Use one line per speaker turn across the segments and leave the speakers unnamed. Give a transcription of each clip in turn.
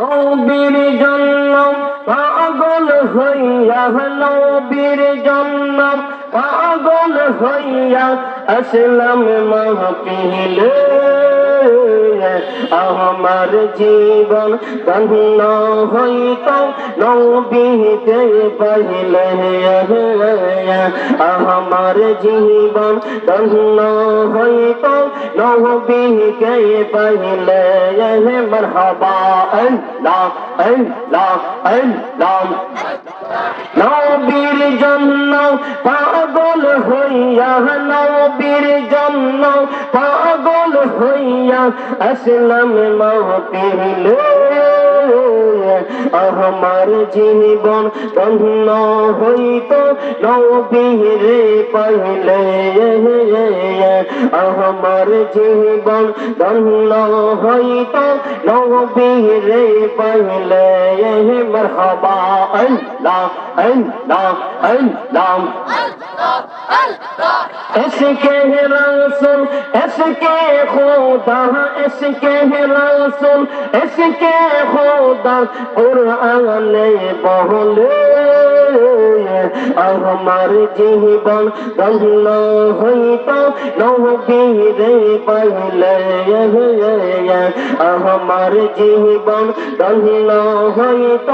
নবীর জন্য পাগল হইয়া নবীর জন্য পাগল হইয়া আসলাম মাহফিলে। আমার জীবন ধন্য হইত, নবীতে পাইলে আমার জীবন ধন্য হইত নবীকে পাইলে মরহবা আল্লাহ আল্লাহ আল্লাহ নবীর জন্য পাগল হইয়া নবীর জন্য পাগল হইয়া আসলাম মাহফিলে আমার জীবন ধন্য হইত নবীরে পাইলে। আমার জীবন ধন্য হইত নবীরে পাইলে। মরহবা, আল্লাহ আল্লাহ আল্লাহ। इसके रसूल इसके खुदा इसके रसूल इसके खुदा कुरान বলে আমার জীবন ধন্য হইত, নবীরে পাইলে। আমার জীবন ধন্য হইত,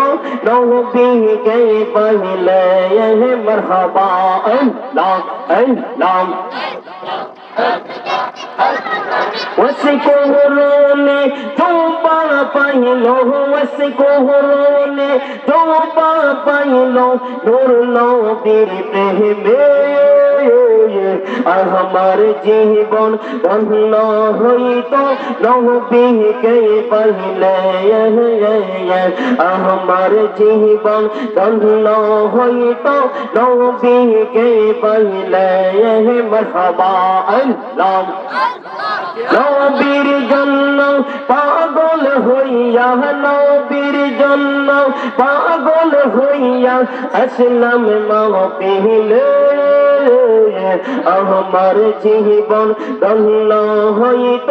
নবীকে পাইলে। মরহবা আল্লাহ আল্লাহ। उसको रोने जो पाइलो उसको रोने जो पाइलो नूर नबीर प्रेमे আর আমার জীবন ধন্য হইত নবীকে পাইলে আমার জীবন ধন্য হইত নবীকে পাইলে মরহবা আল্লাহ নবীর জন্য পাগল হইয়া, নবীর জন্য পাগল হইয়া আসলাম মাহফিলে। আমার জীবন ধন্য হইত,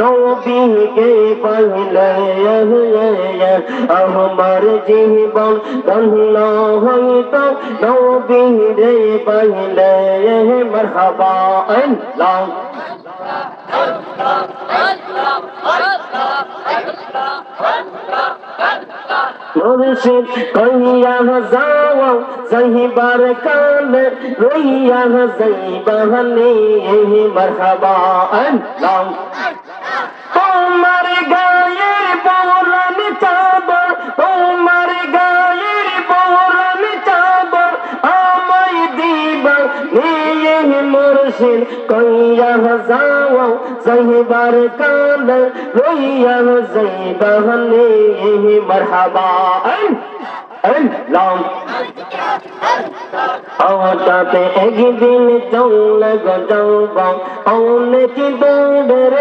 নবীকে পাইলে। আমার জীবন ধন্য হইত নবীরে পাইলে। মরহবা আল্লাহ। মুর্শিদ কইয়া যাও সহিবার কাল রইয়া যাইবাহনে মরহবা আল্লাহ। তোমার গায়ে মুর্শিদ কইয়া যাও সহিবার কাল রইয়া যাইবাহনে মরহবা। হঠাৎ একদিন চল গজব অনেক দৌড়ের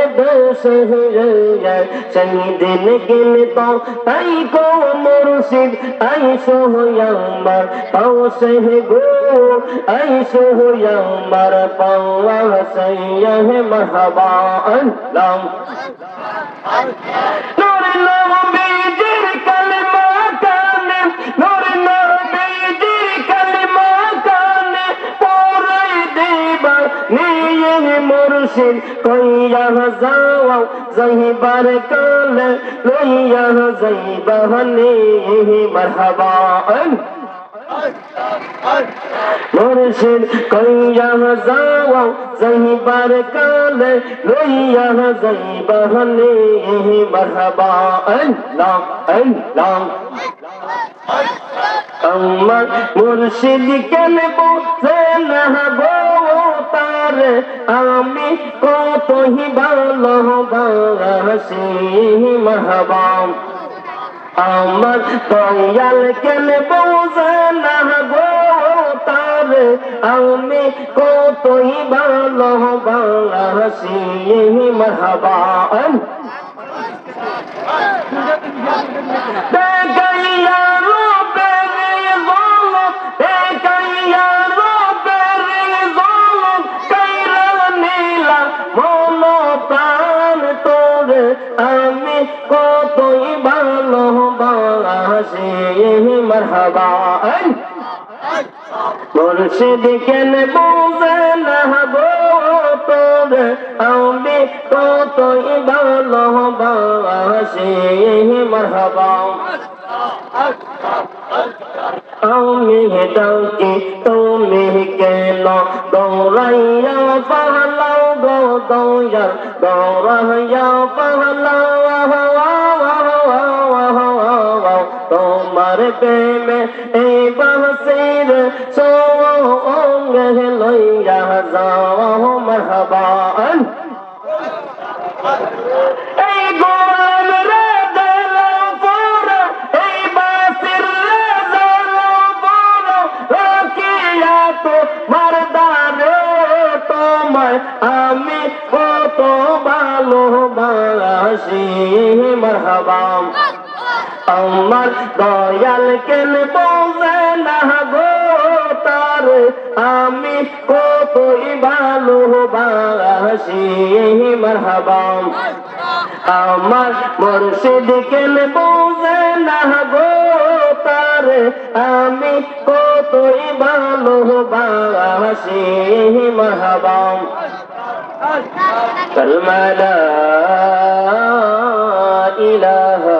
যায়, সেই দিন গেলে তো তাই কো মুর্শিদ আইসো আমার পাও সে গো আইসো আমার পাওয়া সৈয়া মহবা আল্লাহ। নূর নবীজির কালেমা কানে, নূর নবীজির কালেমা কানে পড়াই দিবা নিয়ে মুর্শিদ, কইয়া যাও, যাইবার কালে লইয়া যাইবা নিয়ে মারহাবা মুর্শিদ কইয়া যাও যাইবার কালে লইয়া যাইবা নিয়ে মারহাবা, আল্লাহ আল্লাহ। আমার মুর্শিদ কেন বসে না তার, আমি কতই ভালোবাসি মহবাম আমার দয়াল কেন বসে না গো তার? আমি কতই ভালোবাসি মহবাম Pegaya robere zolum, বাসি মারহাবা মুর্শিদ কেন বুঝে না তোর আমি কতই ভালোবাসি মারহাবা আমি ডাকি তুমি কেন দৌড়াইয়া পাহলাও গো দৌড়ার দৌড়াইয়া পাহলাও এই বাসির সঙ্গে লইয়া যাও মরহবান এই গোলাম রে পুরো এই বাসির রে জালাম পুরো তো মারদারে তোমায় আমি কত ভালোবাসি মারহাবাম আমার দয়াল কেন বোঝে না গো? তার আমি কতই ভালোবাসি মরহাবাম আমার মুর্শিদ কেন বোঝে না গো? তার আমি কতই ভালোবাসি মরহাবাম কলমালা ইলাহা